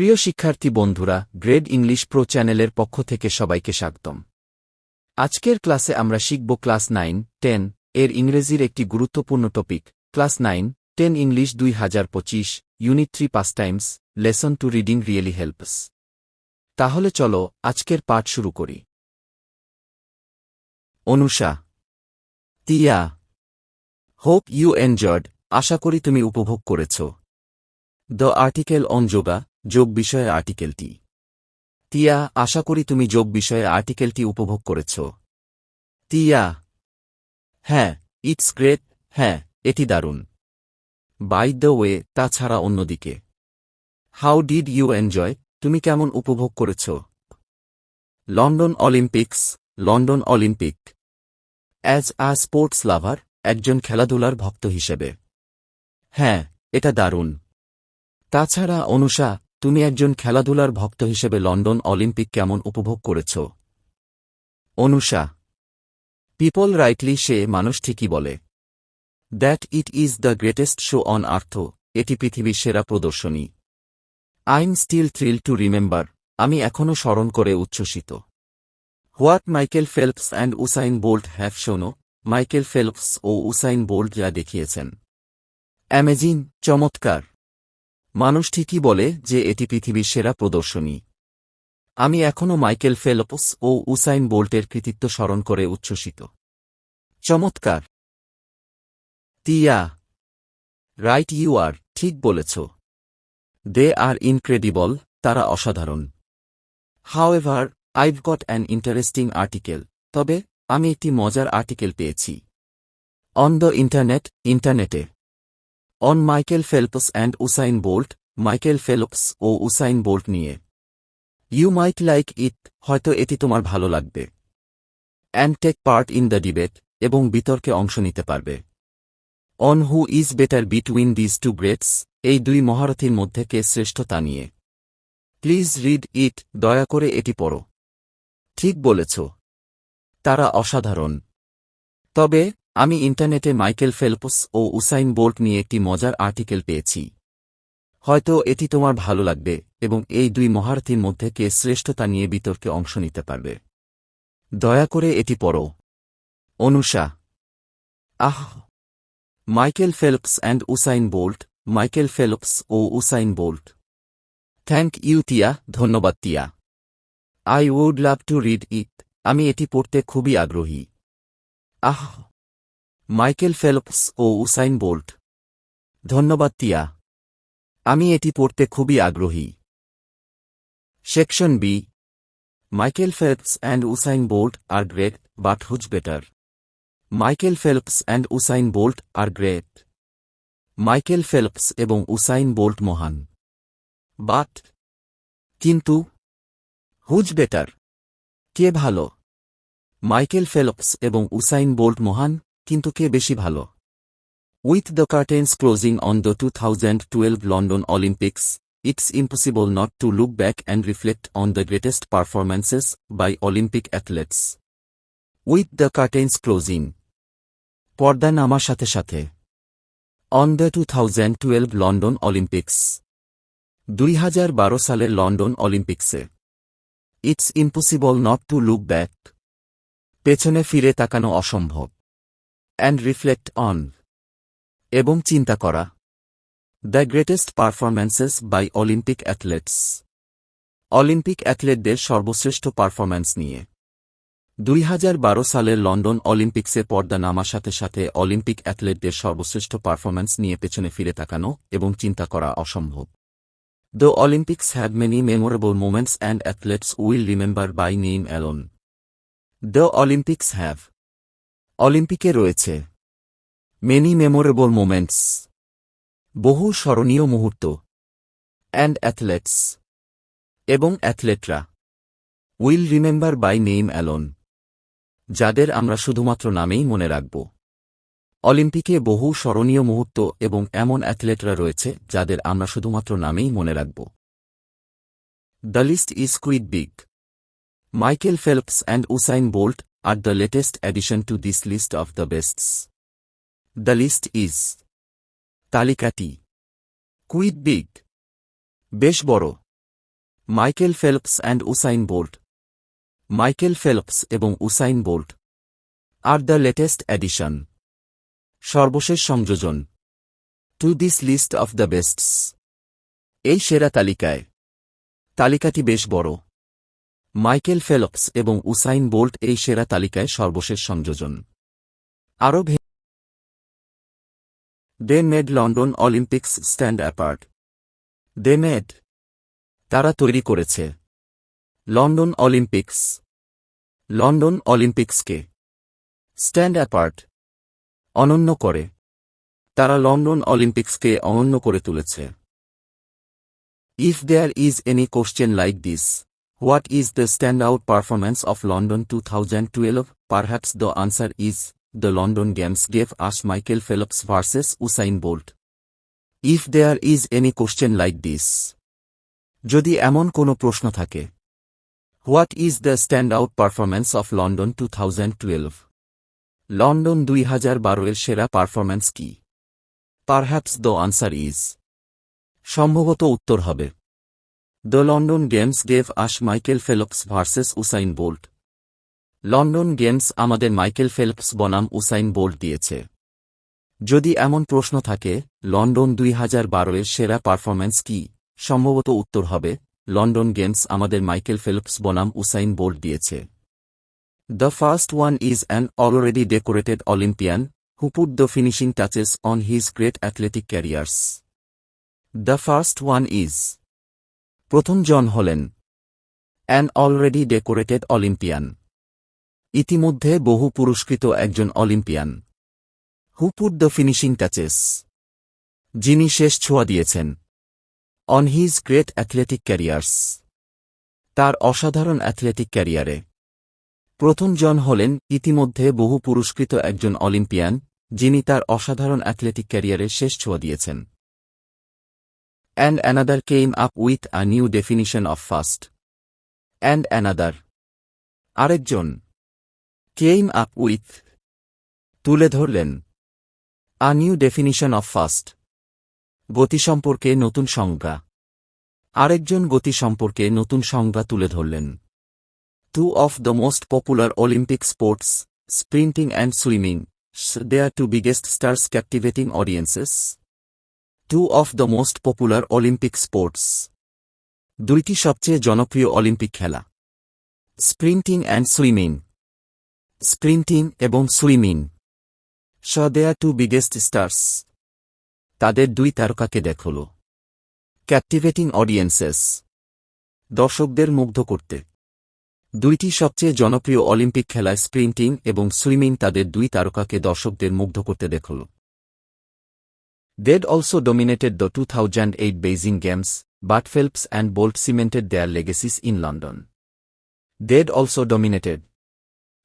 প্রিয় শিক্ষার্থী বন্ধুরা, গ্রেড ইংলিশ প্রো চ্যানেলের পক্ষ থেকে সবাইকে স্বাগতম। আজকের ক্লাসে আমরা শিখব ক্লাস নাইন, টেন, এর ইংরেজির একটি গুরুত্বপূর্ণ topic. Class nine, ten English দুই হাজার পঁচিশ, unit three pastimes lesson two reading really helps. তাহলে চলো আজকের পাঠ শুরু করি। অনুষা তিয়া হোপ ইউ এনজয়েড, আশা করি তুমি উপভোগ করেছ। দ্য আর্টিকেল অন যোগা যোগ বিষয়ে আর্টিকেলটি। তিয়া আশা করি তুমি যোগ বিষয়ে আর্টিকেলটি উপভোগ করেছ। তিয়া হ্যাঁ ইটস গ্রেট হ্যাঁ এটি দারুণ। বাই দ্য ওয়ে, তাছাড়া অন্যদিকে। How did you enjoy? তুমি কেমন উপভোগ করেছ? London Olympics, London Olympic. As a sports lover, একজন খেলাধুলার ভক্ত হিসেবে। হ্যাঁ এটা দারুণ। তাছাড়া, অনুষা তুমি একজন খেলাধুলার ভক্ত হিসেবে লন্ডন অলিম্পিক কেমন উপভোগ করেছ? অনুষা পিপল রাইটলি সে মানুষ ঠিকই বলে। That it is the greatest show on earth এটি পৃথিবীর সেরা প্রদর্শনী। I'm still thrill to remember আমি এখনও স্মরণ করে উচ্ছ্বসিত। What Michael Phelps and Usain Bolt have shown Michael Phelps O Usain Bolt যা দেখিয়েছেন। অ্যামেজিন চমৎকার। মানুষ ঠিকই বলে যে এটি পৃথিবীর সেরা প্রদর্শনী। আমি এখনও মাইকেল ফেলপস ও উসাইন বোল্টের কৃতিত্ব স্মরণ করে উচ্ছ্বসিত। চমৎকার। তিয়া রাইট ইউ আর, ঠিক বলেছ। দে আর ইনক্রেডিবল, তারা অসাধারণ। However, I've got an interesting article, তবে আমি একটি মজার আর্টিকেল পেয়েছি। অন দ্য ইন্টারনেট, ইন্টারনেটে। On Michael Phelps and Usain Bolt Michael Phelps O Usain Bolt নিয়ে। ইউ মাইট লাইক ইট হয়তো এটি তোমার ভালো লাগবে। And take part in the debate এবং বিতর্কে অংশ নিতে পারবে। On who is better between these two greats এই দুই মহারথীর মধ্যে কে শ্রেষ্ঠ তা নিয়ে। প্লিজ রিড ইট দয়া করে এটি পড়ো। ঠিক বলেছ। তারা অসাধারণ। তবে আমি ইন্টারনেটে মাইকেল ফেলপস ও উসাইন বোল্ট নিয়ে একটি মজার আর্টিকেল পেয়েছি। হয়তো এটি তোমার ভালো লাগবে এবং এই দুই মহারথীর মধ্যে কে শ্রেষ্ঠতা নিয়ে বিতর্কে অংশ নিতে পারবে। দয়া করে এটি পড়ো। Anusha, ah! Michael Phelps and Usain Bolt, Michael Phelps O Usain Bolt. Thank you Tiya ধন্যবাদ Tiya I would love to read it. আমি এটি পড়তে খুবই আগ্রহী। আহ! মাইকেল ফেলপস ও উসাইন বোল্ট। ধন্যবাদ তিয়া আমি এটি পড়তে খুবই আগ্রহী। Section B Michael Phelps and Usain Bolt are great but who's better. Michael Phelps and Usain Bolt are great. Michael Phelps এবং উসাইন বোল্ট মহান। বাট, কিন্তু, হুজ বেটার। কে ভালো? মাইকেল ফেলপস এবং উসাইন বোল্ট মহান? কিন্তু কে বেশি ভালো? With the curtains closing on the two thousand twelve London Olympics it's impossible not to look back and reflect on the greatest performances by Olympic athletes with the curtains closing পর্দা নামার সাথে সাথে। On the two thousand twelve London Olympics দুই হাজার বারো সালের London অলিম্পিক্সে it's impossible not to look back পেছনে ফিরে তাকানো অসম্ভব। অ্যান্ড রিফ্লেক্ট অন এবং চিন্তা করা। The greatest performances by Olympic athletes Olympic অ্যাথলেটদের সর্বশ্রেষ্ঠ পারফরম্যান্স নিয়ে। দুই হাজার বারো সালের লন্ডন অলিম্পিক্সে পর্দা নামার সাথে সাথে অলিম্পিক অ্যাথলেটদের সর্বশ্রেষ্ঠ পারফরম্যান্স নিয়ে পেছনে ফিরে তাকানো এবং চিন্তা করা অসম্ভব। The Olympics have many memorable moments and athletes will remember by name alone the Olympics have অলিম্পিকে রয়েছে। মেনি মেমোরেবল মোমেন্টস বহু স্মরণীয় মুহূর্ত। অ্যান্ড অ্যাথলেটস এবং অ্যাথলেটরা will remember by name alone যাদের আমরা শুধুমাত্র নামেই মনে রাখব। অলিম্পিকে বহু স্মরণীয় মুহূর্ত এবং এমন অ্যাথলেটরা রয়েছে যাদের আমরা শুধুমাত্র নামেই মনে রাখব। The list is quite big Michael Phelps and Usain Bolt are the latest addition to this list of the bests the list is তালিকাটি কুইট বিগ বেশ বড় Michael Phelps and Usain Bolt Michael Phelps এবং Usain Bolt are the latest addition সর্বশেষ সংযোজন to this list of the bests এই সেরা তালিকায় তালিকাটি বেশ বড়। মাইকেল ফেলপস এবং উসাইন বোল্ট এই সেরা তালিকায় সর্বশেষ সংযোজন। আরও ভে they made London Olympics stand apart. They made. তারা তৈরি করেছে। London Olympics. London অলিম্পিক্সকে। Stand apart. অনন্য করে। তারা লন্ডন অলিম্পিক্সকে অনন্য করে তুলেছে। If there is any question like this. Stand out performance of London two thousand twelve perhaps the answer is the London games gave us Michael Phelps versus Usain Bolt if there is any question like this যদি এমন কোনো প্রশ্ন থাকে what is the stand out performance of London two thousand twelve London দুই হাজার বারোয়ের সেরা performance কি? Perhaps the answer is সম্ভবত উত্তর হবে। The London games gave us Michael Phelps versus Usain Bolt London games আমাদের মাইকেল ফেলপস বনাম Usain Bolt দিয়েছে। যদি এমন প্রশ্ন থাকে লন্ডন দুই হাজার বারোয়ের সেরা পারফরম্যান্স কি? সম্ভবত উত্তর হবে লন্ডন গেমস আমাদের মাইকেল ফেলপস বনাম উসাইন বোল্ট দিয়েছে। The first one is an already decorated Olympian who put the finishing touches on his great athletic careers the first one is প্রথম জন হলেন অ্যান অলরেডি ডেকোরেটেড অলিম্পিয়ান ইতিমধ্যে বহু পুরস্কৃত একজন Olympian who put the finishing touches যিনি শেষ ছোঁয়া দিয়েছেন। On his great athletic careers তার অসাধারণ অ্যাথলেটিক ক্যারিয়ারে প্রথম জন হলেন ইতিমধ্যে বহু পুরস্কৃত একজন অলিম্পিয়ান যিনি তার অসাধারণ অ্যাথলেটিক ক্যারিয়ারে শেষ ছোঁয়া দিয়েছেন। And another came up with a new definition of fast and another আরেকজন কেইম আপ উইথ তুলে ধরলেন a new definition of fast গতি সম্পর্কে নতুন সংজ্ঞা। আরেকজন গতি সম্পর্কে নতুন সংজ্ঞা তুলে ধরলেন। Two of the most popular Olympic sports sprinting and swimming they are two biggest stars captivating audiences two of the most popular Olympic sports. দুইটি সবচেয়ে জনপ্রিয় অলিম্পিক খেলা। Sprinting and swimming. স্প্রিন্টিং এবং swimming. So their two biggest stars. তাদের দুই তারকাকে দেখল। Captivating audiences. দর্শকদের মুগ্ধ করতে। দুইটি সবচেয়ে জনপ্রিয় অলিম্পিক খেলায় স্প্রিন্টিং এবং সুইমিং তাদের দুই তারকাকে দর্শকদের মুগ্ধ করতে দেখল। They'd also dominated the 2008 Beijing Games, but Phelps and Bolt cemented their legacies in London. They'd also dominated.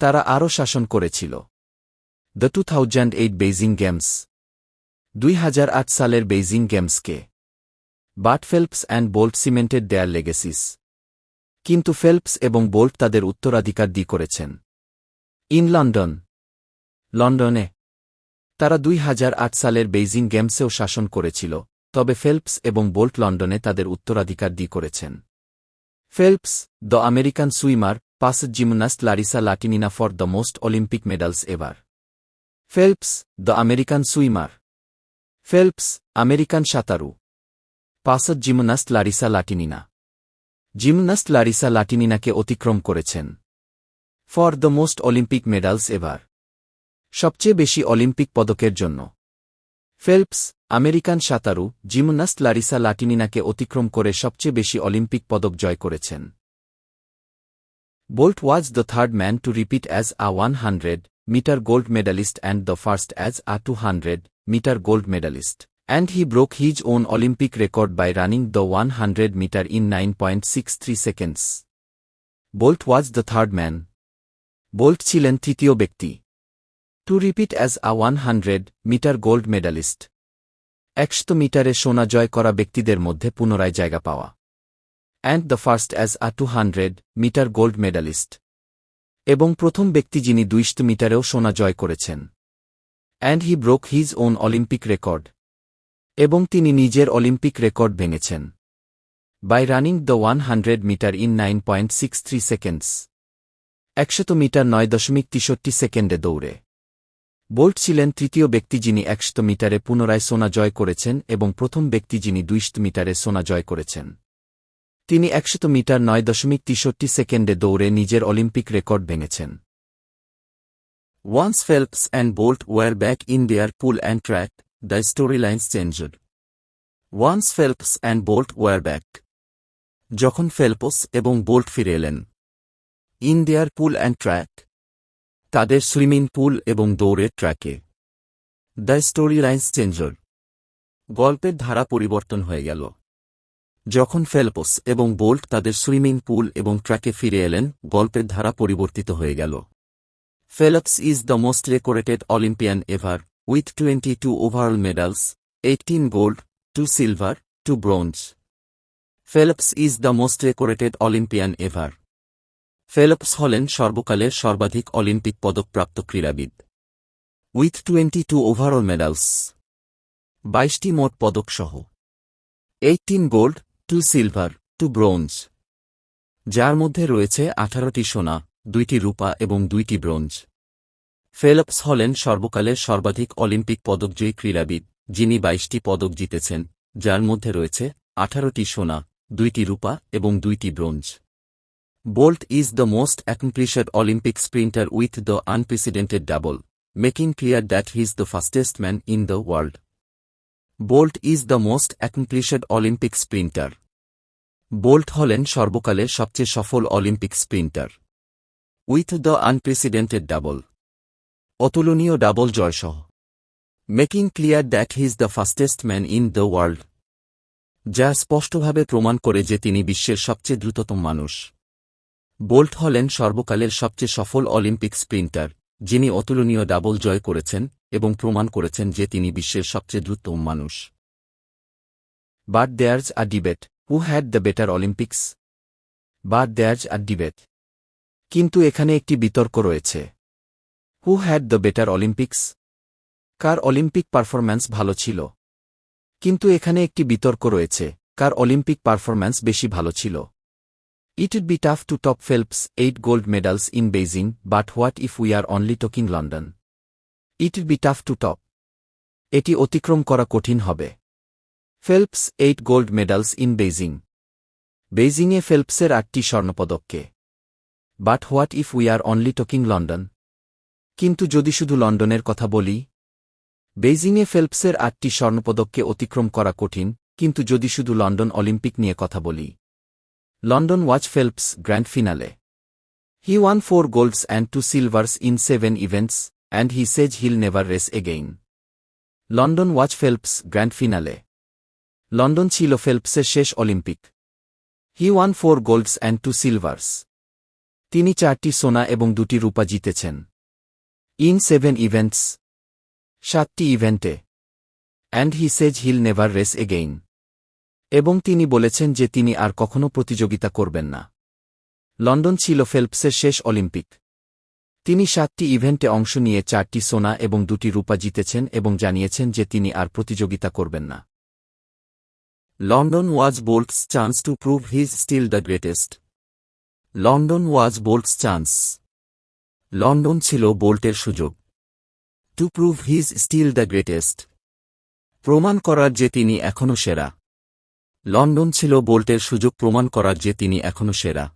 তারা আরও শাসন করেছিল the two thousand eight Beijing games দুই হাজার আট সালের Beijing গেমসকে but Phelps and Bolt cemented their legacies কিন্তু Phelps এবং বোল্ট তাদের উত্তরাধিকার দি করেছেন ইন লন্ডন লন্ডনে তারা দুই হাজার আট সালের বেইজিং গেমসেও শাসন করেছিল, তবে ফেল্পস এবং বোল্ট লন্ডনে তাদের উত্তরাধিকার দি করেছেন। Phelps, the American swimmer, passed gymnast Larisa Latynina for the most Olympic medals ever. Phelps, the American swimmer. Phelps, American সাঁতারু। Passed gymnast Larisa Latynina. Gymnast Larissa লাটিনিনাকে অতিক্রম করেছেন। For the most Olympic medals ever. সবচেয়ে বেশি Olympic পদকের জন্য। Phelps, American সাঁতারু, gymnast Larisa লাটিনিনাকে অতিক্রম করে সবচেয়ে বেশি অলিম্পিক পদক জয় করেছেন। Bolt was the third man to repeat as a one hundred metre gold medallist and the first as a two hundred metre gold medallist. And he broke his own Olympic record by running the one hundred metre in nine point six three seconds. Bolt was the third man. Bolt ছিলেন তৃতীয় ব্যক্তি। To repeat as a one hundred metre gold medallist একশত মিটারে সোনা জয় করা ব্যক্তিদের মধ্যে পুনরায় জায়গা পাওয়া। And the first as a two hundred metre gold medalist এবং প্রথম ব্যক্তি যিনি দুইশত মিটারেও সোনা জয় করেছেন। And he broke his own Olympic record এবং তিনি নিজের Olympic record ভেঙেছেন। By running the one hundred metre in nine point six three seconds একশত মিটার নয় দশমিক তেষট্টি সেকেন্ডে দৌড়ে। বোল্ট ছিলেন তৃতীয় ব্যক্তি যিনি একশত মিটারে পুনরায় সোনা জয় করেছেন এবং প্রথম ব্যক্তি যিনি দুইশত মিটারে সোনা জয় করেছেন তিনি একশত মিটার নয় দশমিক তেষট্টি সেকেন্ডে দৌড়ে নিজের অলিম্পিক রেকর্ড ভেঙেছেন Once Phelps and Bolt were back in their pool and track, the storylines changed. Once Phelps and Bolt were back. যখন ফেলপস এবং বোল্ট ফিরে এলেন in their pool and track তাদের সুইমিং পুল এবং দৌড়ে ট্র্যাকে। The story lines changer. গল্পের ধারা পরিবর্তন হয়ে গেল। যখন ফেলপোস এবং বোল্ট তাদের সুইমিং পুল এবং ট্র্যাকে ফিরে এলেন, গল্পের ধারা পরিবর্তিত হয়ে গেল। Phelps is the most recorded Olympian ever, with twenty two overall medals, eighteen gold, two silver, two bronze. Phelps is the most recorded Olympian ever. Phelps হলেন সর্বকালের সর্বাধিক অলিম্পিক পদকপ্রাপ্ত ক্রীড়াবিদ। With twenty two overall medals. বাইশটি মোট পদকসহ। Eighteen gold, two silver, two bronze. যার মধ্যে রয়েছে আঠারোটি সোনা, দুইটি রূপা এবং দুইটি ব্রোঞ্জ। ফেলপস হলেন সর্বকালের সর্বাধিক অলিম্পিক পদকজয়ী ক্রীড়াবিদ, যিনি বাইশটি পদক জিতেছেন, যার মধ্যে রয়েছে আঠারোটি সোনা, দুইটি রূপা এবং দুইটি bronze. Is the most accomplished Olympic sprinter with the unprecedented double making clear that he is the fastest man in the world Bolt is the most accomplished Olympic sprinter Bolt হলেন সর্বকালের সবচেয়ে সফল Olympic sprinter with the unprecedented double অতুলনীয় double জয়সহ. Making clear that he is the fastest man in the world যা স্পষ্টভাবে প্রমাণ করে যে তিনি বিশ্বের সবচেয়ে দ্রুততম মানুষ। বোল্ট হলেন সর্বকালের সবচেয়ে সফল অলিম্পিক স্প্রিন্টার, যিনি অতুলনীয় ডাবল জয় করেছেন এবং প্রমাণ করেছেন যে তিনি বিশ্বের সবচেয়ে দ্রুততম মানুষ। But there's a debate, who had the better Olympics? But there's a debate. কিন্তু এখানে একটি বিতর্ক রয়েছে। Who had the better Olympics? Car Olympic performance ভালো ছিল? কিন্তু এখানে একটি বিতর্ক রয়েছে, কার অলিম্পিক পারফরম্যান্স বেশি ভালো ছিল? Be tough to top Phelps eight gold medals in Beijing but what if we are only talking London it would be tough to top এটি অতিক্রম করা কঠিন হবে। Phelps eight gold medals in Beijing বেইজিংয়ে ফেল্পসের আটটি স্বর্ণপদককে। But what if we are only talking London কিন্তু যদি শুধু লন্ডনের কথা বলি? বেইজিংয়ে ফেল্পসের আটটি স্বর্ণপদককে অতিক্রম করা কঠিন, কিন্তু যদি শুধু লন্ডন অলিম্পিক নিয়ে কথা বলি। London watch Phelps grand finale he won four golds and two silvers in seven events and he says he'll never race again London watch Phelps grand finale London ছিল ফেল্পসের শেষ Olympic he won four golds and two silvers তিনি চারটি সোনা এবং দুটি রূপা জিতেছেন। In seven events সাতটি ইভেন্টে and he says he'll never race again এবং তিনি বলেছেন যে তিনি আর কখনো প্রতিযোগিতা করবেন না। লন্ডন ছিল ফেল্পসের শেষ অলিম্পিক। তিনি সাতটি ইভেন্টে অংশ নিয়ে চারটি সোনা এবং দুটি রূপা জিতেছেন এবং জানিয়েছেন যে তিনি আর প্রতিযোগিতা করবেন না। London was Bolt's chance to prove he's still the greatest. London was Bolt's chance. London ছিল বোল্টের সুযোগ। To prove he's still the greatest. প্রমাণ করার যে তিনি এখনও সেরা। লন্ডন ছিল বোল্টের সুযোগ প্রমাণ করার যে তিনি এখনও সেরা।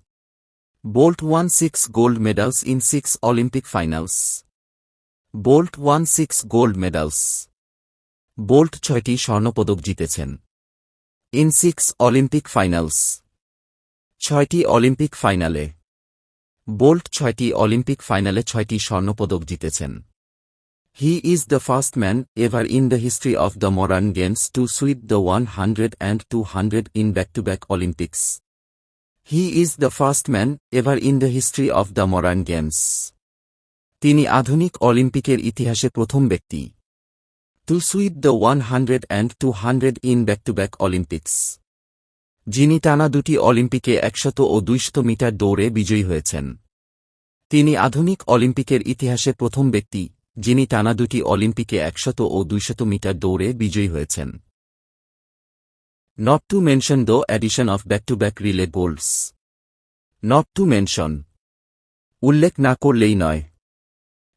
Bolt one six gold medals in six Olympic finals. Bolt one six gold medals. Bolt ছয়টি স্বর্ণপদক জিতেছেন। In six Olympic finals. ছয়টি অলিম্পিক ফাইনালে। বোল্ট ছয়টি অলিম্পিক ফাইনালে ছয়টি স্বর্ণপদক জিতেছেন। First man ever in the history of the modern games to sweep the one hundred and two hundred in back to back Olympics he is the first man ever in the history of the modern games তিনি আধুনিক অলিম্পিকের ইতিহাসে প্রথম ব্যক্তি to sweep the one hundred and two hundred in back to back Olympics যিনি টানা দুটি অলিম্পিকে একশত ও দুইশত মিটার দৌড়ে বিজয়ী হয়েছেন। তিনি আধুনিক অলিম্পিকের ইতিহাসে প্রথম ব্যক্তি যিনি টানা দুটি অলিম্পিকে একশত ও দুইশত মিটার দৌড়ে বিজয়ী হয়েছেন। Not to mention the addition of back to back relay bolts. Not to mention উল্লেখ না করলেই নয়।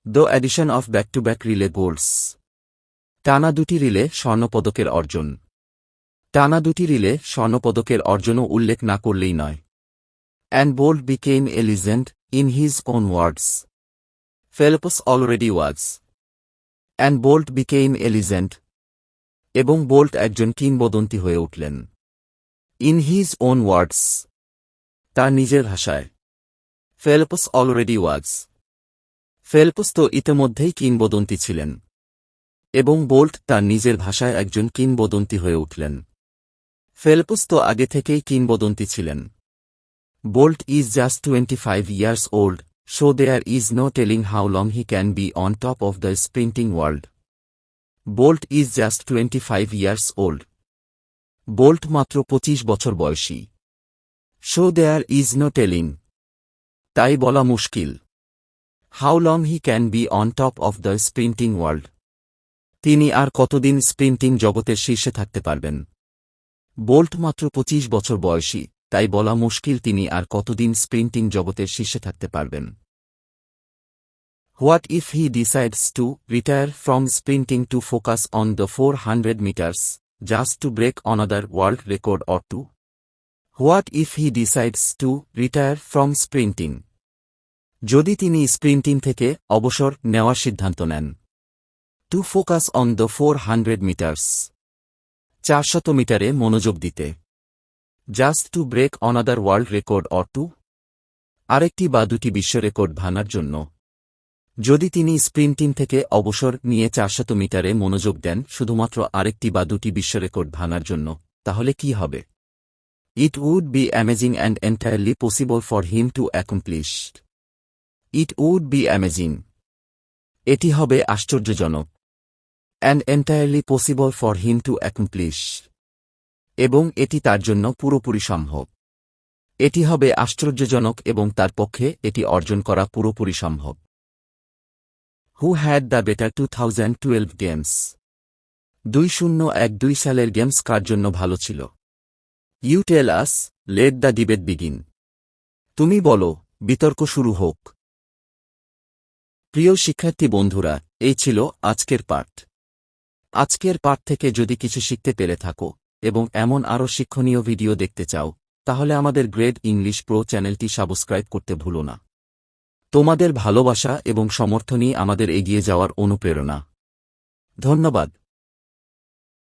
The addition of back to back relay golds টানা দুটি রিলে স্বর্ণপদকের অর্জন। টানা দুটি রিলে স্বর্ণপদকের অর্জনও উল্লেখ না করলেই নয়। And Bolt became a legend in his own words Phelps already was and Bolt became a legend এবং বোল্ট একজন কিংবদন্তি হয়ে উঠলেন। ইন হিজ ওন ওয়ার্ডস তার নিজের ভাষায় ফেলপস অলরেডি ওয়াজ ফেলপস তো ইতিমধ্যেই কিংবদন্তি ছিলেন। এবং বোল্ট তার নিজের ভাষায় একজন কিংবদন্তি হয়ে উঠলেন। ফেলপস তো আগে থেকেই কিংবদন্তি ছিলেন। Bolt is just twenty five years old so there is no telling how long he can be on top of the sprinting world Bolt is just twenty five years old Bolt মাত্র পঁচিশ বছর বয়সী। So there is no telling তাই বলা মুশকিল। How long he can be on top of the sprinting world তিনি আর কতদিন স্প্রিন্টিং জগতের শীর্ষে থাকতে পারবেন। বোল্ট মাত্র পঁচিশ বছর বয়সী। তাই বলা মুশকিল তিনি আর কতদিন স্প্রিন্টিং জগতের শীর্ষে থাকতে পারবেন। What if he decides to retire from sprinting to focus on the four hundred metres just to break another world record or to what if he decides to retire from sprinting যদি তিনি sprinting থেকে অবসর নেওয়ার সিদ্ধান্ত নেন। To focus on the four hundred metres চারশত মিটারে মনোযোগ দিতে। Just to break another world record or to আরেকটি বা দুটি বিশ্ব রেকর্ড ভাঙার জন্য। যদি তিনি স্প্রিন্টিং থেকে অবসর নিয়ে চারশত মিটারে মনোযোগ দেন, শুধুমাত্র আরেকটি বা দুটি বিশ্ব রেকর্ড ভাঙার জন্য, তাহলে কি হবে? It would be amazing and entirely possible for him to accomplish it would be amazing এটি হবে আশ্চর্যজনক। And entirely possible for him to accomplish এবং এটি তার জন্য পুরোপুরি সম্ভব। এটি হবে আশ্চর্যজনক এবং তার পক্ষে এটি অর্জন করা পুরোপুরি সম্ভব। Who had the better two thousand twelve games দুই শূন্য এক দুই সালের গেমস কার জন্য ভালো ছিল? You tell us let the debate begin তুমি বলো, বিতর্ক শুরু হোক। প্রিয় শিক্ষার্থী বন্ধুরা, এই ছিল আজকের পাঠ। আজকের পাঠ থেকে যদি কিছু শিখতে পেরে থাকো এবং এমন আরও শিক্ষণীয় ভিডিও দেখতে চাও, তাহলে আমাদের গ্রেড ইংলিশ প্রো চ্যানেলটি সাবস্ক্রাইব করতে ভুলো না। তোমাদের ভালোবাসা এবং সমর্থনই আমাদের এগিয়ে যাওয়ার অনুপ্রেরণা। ধন্যবাদ।